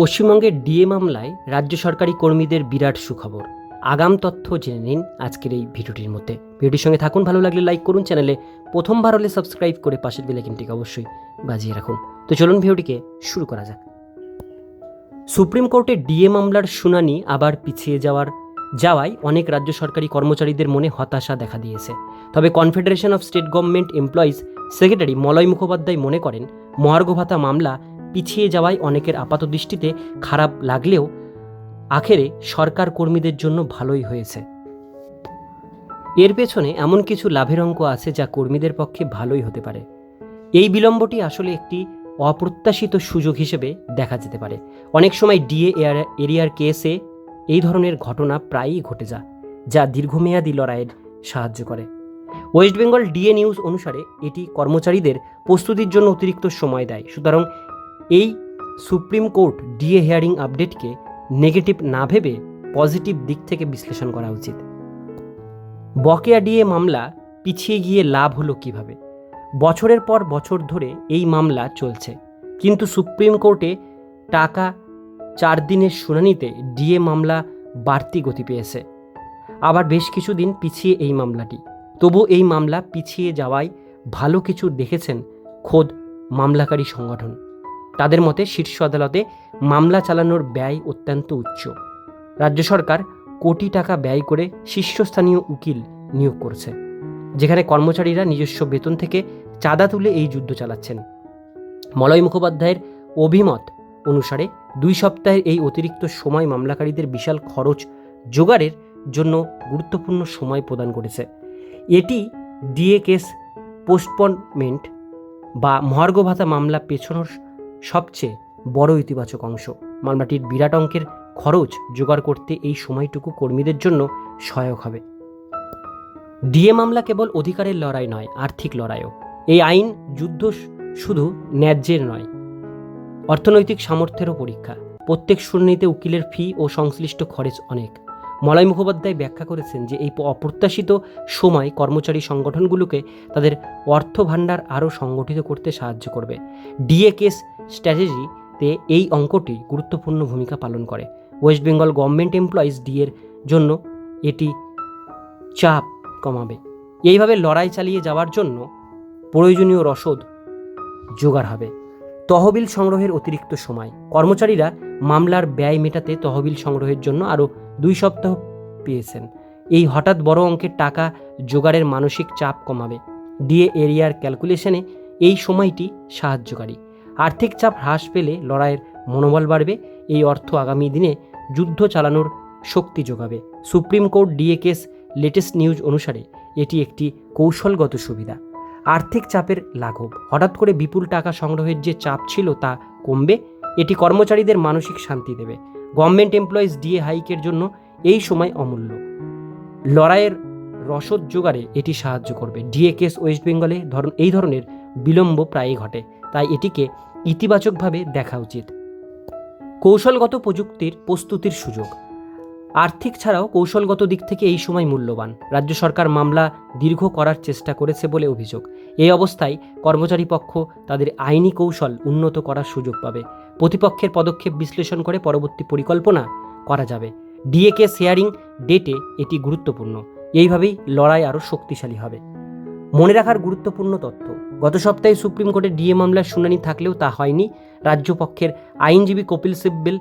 পশ্চিমবঙ্গের ডিএ মামলায় রাজ্য সরকারি কর্মীদের বিরাট সুখবর। আগাম তথ্য জেনে নিন আজকের এই ভিডিওটির মধ্যে। ভিডিওটির সঙ্গে থাকুন, ভালো লাগলে লাইক করুন চ্যানেলে। প্রথমবার হলে সাবস্ক্রাইব করে পাশের বেলাইকিনটিকে অবশ্যই বাজিয়ে রাখুন। তো চলুন ভিডিওটিকে শুরু করা যাক। সুপ্রিম কোর্টে ডিএ মামলার শুনানি আবার পিছিয়ে যাওয়ার যাওয়ায় অনেক রাজ্য সরকারি কর্মচারীদের মনে হতাশা দেখা দিয়েছে। তবে confederation of state government employees secretary Malay Mukhopadhyay মনে করেন, মহার্ঘ ভাতা মামলা পিছিয়ে যাওয়ায় অনেকের আপাত দৃষ্টিতে খারাপ লাগলেও আখেরে সরকার কর্মীদের জন্য ভালোই হয়েছে। এর পেছনে এমন কিছু লাভের অঙ্ক আছে যা কর্মীদের পক্ষে ভালোই হতে পারে। এই বিলম্বটি আসলে একটি অপ্রত্যাশিত সুযোগ হিসেবে দেখা যেতে পারে। অনেক সময় ডিএ এরিয়ার কেসে এই ধরনের ঘটনা প্রায়ই ঘটে যা যা দীর্ঘমেয়াদী লড়াইয়ের সাহায্য করে। ওয়েস্ট বেঙ্গল ডিএ নিউজ অনুসারে এটি কর্মচারীদের প্রস্তুতির জন্য অতিরিক্ত সময় দেয়। সুতরাং এই সুপ্রিম কোর্ট ডিএ হিয়ারিং আপডেটকে নেগেটিভ না ভেবে পজিটিভ দিক থেকে বিশ্লেষণ করা উচিত। বকেয়া ডিএ মামলা পিছিয়ে গিয়ে লাভ হলো কীভাবে? বছরের পর বছর ধরে এই মামলা চলছে, কিন্তু সুপ্রিম কোর্টে টাকা চার দিনের শুনানিতে ডিএ মামলা বাড়তি গতি পেয়েছে। আবার বেশ কিছুদিন পিছিয়ে এই মামলাটি। তবু এই মামলা পিছিয়ে যাওয়ায় ভালো কিছু দেখেছেন খোদ মামলাকারী সংগঠন। তাদের মতে শীর্ষ আদালতে মামলা চালানোর ব্যয় অত্যন্ত উচ্চ। রাজ্য সরকার কোটি টাকা ব্যয় করে শীর্ষস্থানীয় উকিল নিয়োগ করছে, যেখানে কর্মচারীরা নিজস্ব বেতন থেকে চাঁদা তুলে এই যুদ্ধ চালাচ্ছেন। মলয় মুখোপাধ্যায়ের অভিমত অনুসারে দুই সপ্তাহের এই অতিরিক্ত সময় মামলাকারীদের বিশাল খরচ জোগাড়ের জন্য গুরুত্বপূর্ণ সময় প্রদান করেছে। এটি ডিএ কেস পোস্টপনমেন্ট বা মহার্ঘ ভাতা মামলা পেছনোর সবচেয়ে বড় ইতিবাচক অংশ। মামলাটির বিরাট অঙ্কের খরচ জোগাড় করতে এই সময়টুকু কর্মীদের জন্য সহায়ক হবে। ডিএ মামলা কেবল অধিকারের লড়াই নয়, আর্থিক লড়াইও। এই আইন যুদ্ধ শুধু ন্যায্যের নয়, অর্থনৈতিক সামর্থ্যেরও পরীক্ষা। প্রত্যেক শুনানিতে উকিলের ফি ও সংশ্লিষ্ট খরচ অনেক। মলয় মুখোপাধ্যায় ব্যাখ্যা করেছেন যে এই অপ্রত্যাশিত সময় কর্মচারী সংগঠনগুলোকে তাদের অর্থ ভাণ্ডার আরও সংগঠিত করতে সাহায্য করবে। ডিএ কেস স্ট্র্যাটেজিতে এই অঙ্কটি গুরুত্বপূর্ণ ভূমিকা পালন করে। ওয়েস্ট বেঙ্গল গভর্নমেন্ট এমপ্লয়িজ ডিএর জন্য এটি চাপ কমাবে। এইভাবে লড়াই চালিয়ে যাওয়ার জন্য প্রয়োজনীয় রসদ জোগাড় হবে। তহবিল সংগ্রহের অতিরিক্ত সময়। কর্মচারীরা মামলার ব্যয় মেটাতে তহবিল সংগ্রহের জন্য আরও দুই সপ্তাহ পেয়েছেন। এই হঠাৎ বড় অঙ্কের টাকা জোগাড়ের মানসিক চাপ কমাবে। ডিএ এরিয়ার ক্যালকুলেশনে এই সময়টি সাহায্যকারী। আর্থিক চাপ হ্রাস পেলে লড়াইয়ের মনোবল বাড়বে। এই অর্থ আগামী দিনে যুদ্ধ চালানোর শক্তি যোগাবে। Supreme court DA case latest news অনুসারে এটি একটি কৌশলগত সুবিধা। আর্থিক চাপের লাঘব। হঠাৎ করে বিপুল টাকা সংগ্রহের যে চাপ ছিল তা কমবে। এটি কর্মচারীদের মানসিক শান্তি দেবে। গভর্নমেন্ট এমপ্লয়িজ ডিএ হাইকের জন্য এই সময় অমূল্য। লড়াইয়ের রসদ জোগাড়ে এটি সাহায্য করবে। ডিএ কেস ওয়েস্ট বেঙ্গলে ধরন, এই ধরনের বিলম্ব প্রায়ই ঘটে, তাই এটিকে ইতিবাচকভাবে দেখা উচিত। কৌশলগত প্রযুক্তির প্রস্তুতির সুযোগ। আর্থিক ছাড়াও কৌশলগত দিক থেকে এই সময় মূল্যবান। রাজ্য সরকার মামলা দীর্ঘ করার চেষ্টা করেছে বলে অভিযোগ। এই অবস্থায় কর্মচারী পক্ষ তাদের আইনি কৌশল উন্নত করার সুযোগ পাবে। প্রতিপক্ষের পদক্ষেপ বিশ্লেষণ করে পরবর্তী পরিকল্পনা করা যাবে। ডিএকে শেয়ারিং ডেটে এটি গুরুত্বপূর্ণ। এইভাবেই লড়াই আরও শক্তিশালী হবে। মনে রাখার গুরুত্বপূর্ণ তথ্য। গত সপ্তাহে সুপ্রিম কোর্টে ডিএ মামলার শুনানি থাকলেও তা হয়নি। রাজ্যপক্ষের আইনজীবী কপিল সিব্বল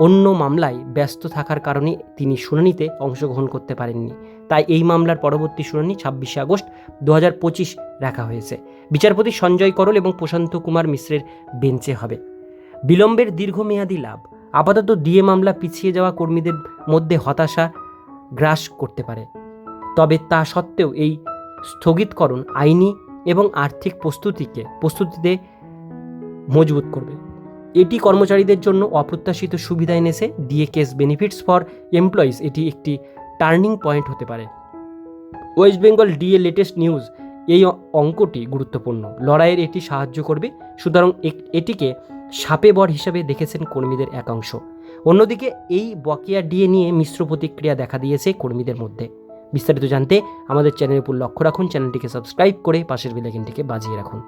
অন্য মামলায় ব্যস্ত থাকার কারণে তিনি শুনানিতে অংশগ্রহণ করতে পারেননি। তাই এই মামলার পরবর্তী শুনানি ছাব্বিশে আগস্ট দু হাজার পঁচিশ রাখা হয়েছে। বিচারপতি সঞ্জয় করল এবং প্রশান্ত কুমার মিশ্রের বেঞ্চে হবে। বিলম্বের দীর্ঘমেয়াদী লাভ। আপাতত ডিএ মামলা পিছিয়ে যাওয়া কর্মীদের মধ্যে হতাশা গ্রাস করতে পারে। তবে তা সত্ত্বেও এই স্থগিতকরণ আইনি এবং আর্থিক প্রস্তুতিকে প্রস্তুতিতে মজবুত করবে। এটি কর্মচারীদের জন্য অপ্রত্যাশিত সুবিধা এনেছে। DA case benefits for employees এটি একটি টার্নিং পয়েন্ট হতে পারে। West Bengal DA latest news এই অঙ্কটি গুরুত্বপূর্ণ। লড়াইয়ের এটি সাহায্য করবে, সুতরাং এটিকে সাপে বর হিসাবে দেখেছেন কর্মীদের একাংশ। অন্যদিকে, এই বকেয়া ডিএ নিয়ে মিশ্র প্রতিক্রিয়া দেখা দিয়েছে কর্মীদের মধ্যে। বিস্তারিত জানতে আমাদের চ্যানেলের উপর লক্ষ্য রাখুন, চ্যানেলটিকে সাবস্ক্রাইব করে পাশের বেলাইকনটিকে বাজিয়ে রাখুন।